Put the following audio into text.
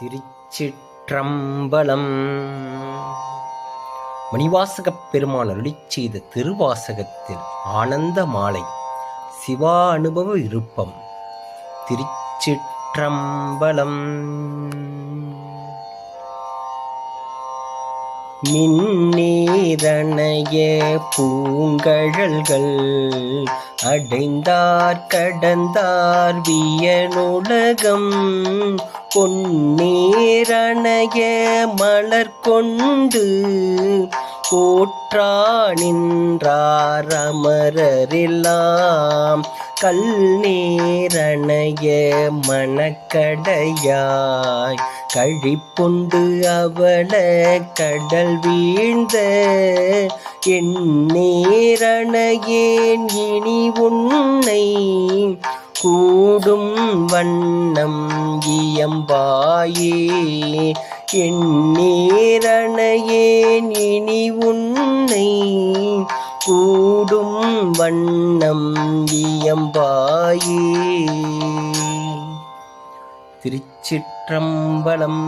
திருச்சிற்றம்பலம். மணிவாசகப் பெருமான் அருளி செய்த திருவாசகத்தில் ஆனந்த மாலை சிவா அனுபவ விருப்பம். திருச்சிற்றம்பலம். மின்னீரணைய பூங்கழல்கள் அடைந்தார் கடந்தார் வியனுலகம். பொன்னேரணைய மலர் கொண்டு போற்றா நின்றார் அமரரெல்லாம். கல் நேரணைய மணக்கடையாய் கழிப்புண்டு அவள கடல் வீழ்ந்த என் நேரணையேன் இனி உன்னை கூடும் வண்ணம் இயம்பாயே. என் நேரணையேன் இனி உன்னை கூடும் வண்ணம் இயம்பாயே. திருச்சிற்றம்பலம்